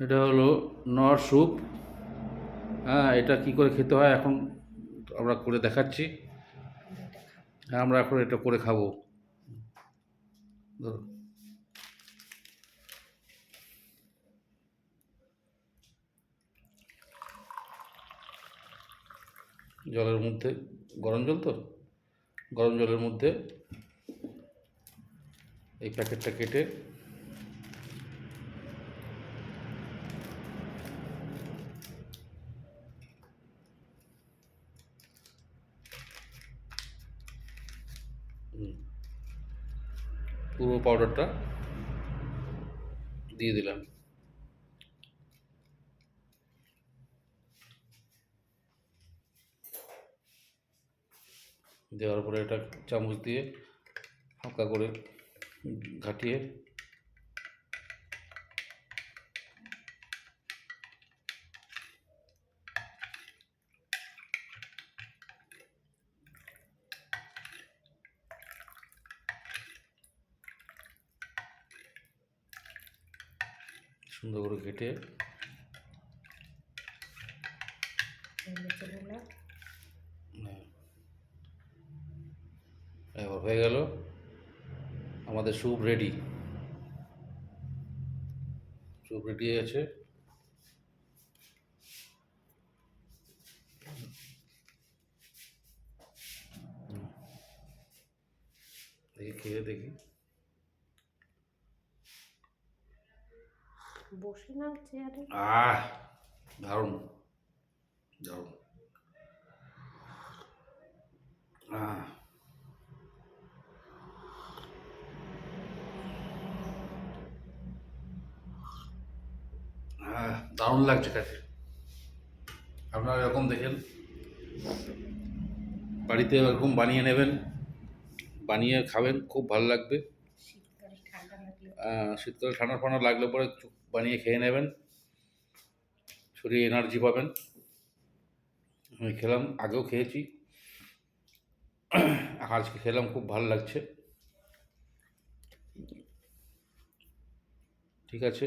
এটা হলো নর স্যুপ। হ্যাঁ এটা কি করে খেতে হয় এখন আমরা করে দেখাচ্ছি। হ্যাঁ আমরা এখন এটা করে খাব। ধরো। জলের মধ্যে, গরম জল তো? গরম জলের মধ্যে এই প্যাকেটটা কেটে পুরো পাউডারটা দিয়ে দিলাম। দেওয়ার পরে এটা চামচ দিয়ে হালকা করে ঘাটিয়ে সুন্দর করে কেটে। এবার হয়ে গেল আমাদের স্যুপ রেডি। স্যুপ রেডি আছে দেখি, খেয়ে দেখি। বসে নাও চেয়ারে। আহ, দারুণ দারুণ। দারুণ লাগছে কাছে আপনারা এরকম দেখেন, বাড়িতে এরকম বানিয়ে নেবেন, বানিয়ে খাবেন, খুব ভালো লাগবে শীতকালে ঠান্ডা লাগলে আহ, শীতকালে ঠান্ডা ফান্ডা লাগলে পরে বানিয়ে খেয়ে নেবেন। শরীরে এনার্জি পাবেন। আমি খেলাম, আগেও খেয়েছি। আজকে খেলাম, খুব ভালো লাগছে। ঠিক আছে।